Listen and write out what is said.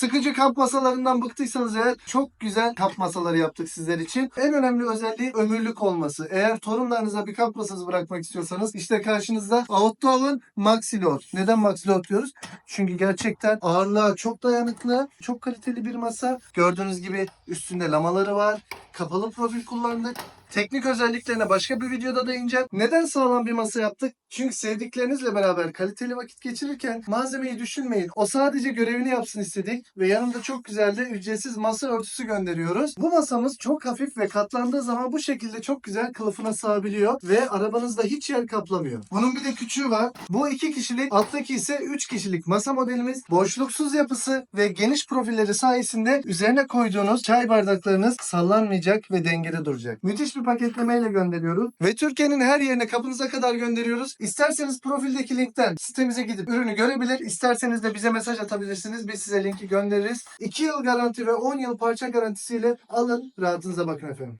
Sıkıcı kamp masalarından bıktıysanız eğer çok güzel kamp masaları yaptık sizler için. En önemli özelliği ömürlük olması. Eğer torunlarınıza bir kamp masası bırakmak istiyorsanız işte karşınızda Outdoor'un Maxilor. Neden Maxilor diyoruz? Çünkü gerçekten ağırlığa çok dayanıklı, çok kaliteli bir masa. Gördüğünüz gibi üstünde lamaları var. Kapalı profil kullandık. Teknik özelliklerine başka bir videoda değineceğim. Neden sağlam bir masa yaptık? Çünkü sevdiklerinizle beraber kaliteli vakit geçirirken malzemeyi düşünmeyin. O sadece görevini yapsın istedik ve yanında çok güzel de ücretsiz masa örtüsü gönderiyoruz. Bu masamız çok hafif ve katlandığı zaman bu şekilde çok güzel kılıfına sığabiliyor ve arabanızda hiç yer kaplamıyor. Bunun bir de küçüğü var. Bu iki kişilik, alttaki ise üç kişilik masa modelimiz. Boşluksuz yapısı ve geniş profilleri sayesinde üzerine koyduğunuz çay bardaklarınız sallanmayacak ve dengede duracak. Müthiş bir paketlemeyle gönderiyoruz. Ve Türkiye'nin her yerine kapınıza kadar gönderiyoruz. İsterseniz profildeki linkten sitemize gidip ürünü görebilir. İsterseniz de bize mesaj atabilirsiniz. Biz size linki göndeririz. 2 yıl garanti ve 10 yıl parça garantisiyle alın. Rahatınıza bakın efendim.